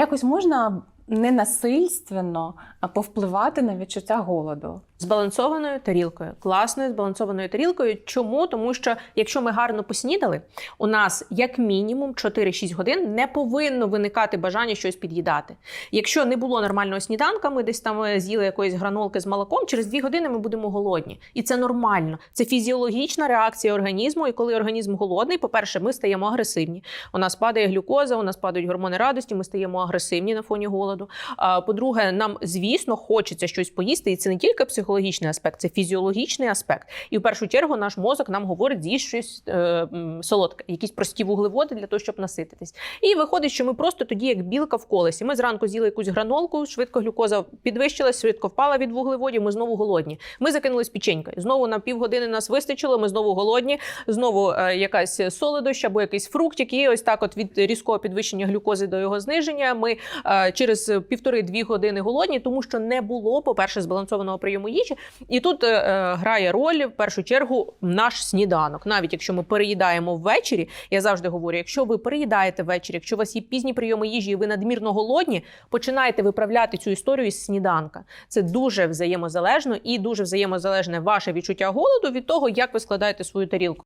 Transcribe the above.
Якось можна ненасильственно повпливати на відчуття голоду. Збалансованою тарілкою, класною збалансованою тарілкою. Чому? Тому що якщо ми гарно поснідали, у нас як мінімум 4-6 годин не повинно виникати бажання щось під'їдати. Якщо не було нормального сніданка, ми десь там е, з'їли якоїсь гранолки з молоком, через 2 години ми будемо голодні. І це нормально. Це фізіологічна реакція організму. І коли організм голодний, по-перше, ми стаємо агресивні. У нас падає глюкоза, у нас падають гормони радості, ми стаємо агресивні на фоні голоду. А по-друге, нам, звісно, хочеться щось поїсти, і це не тільки психологічний аспект, це фізіологічний аспект. І в першу чергу наш мозок нам говорить, з'їж щось е, солодке, якісь прості вуглеводи для того, щоб насититись. І виходить, що ми просто тоді, як білка в колесі. Ми зранку з'їли якусь гранолку, швидко глюкоза підвищилась, швидко впала від вуглеводів. Ми знову голодні. Ми закинулись печенькою. Знову на півгодини нас вистачило. Ми знову голодні. Знову е, якась солодощ або якийсь фруктик. І ось так, от від різкого підвищення глюкози до його зниження, ми е, через півтори-дві години голодні, тому що не було, по-перше, збалансованого прийому їжі. І тут е, е, грає роль в першу чергу наш сніданок. Навіть якщо ми переїдаємо ввечері, я завжди говорю: якщо ви переїдаєте ввечері, якщо у вас є пізні прийоми їжі, і ви надмірно голодні, починайте виправляти цю історію із сніданка. Це дуже взаємозалежно і дуже взаємозалежне ваше відчуття голоду від того, як ви складаєте свою тарілку.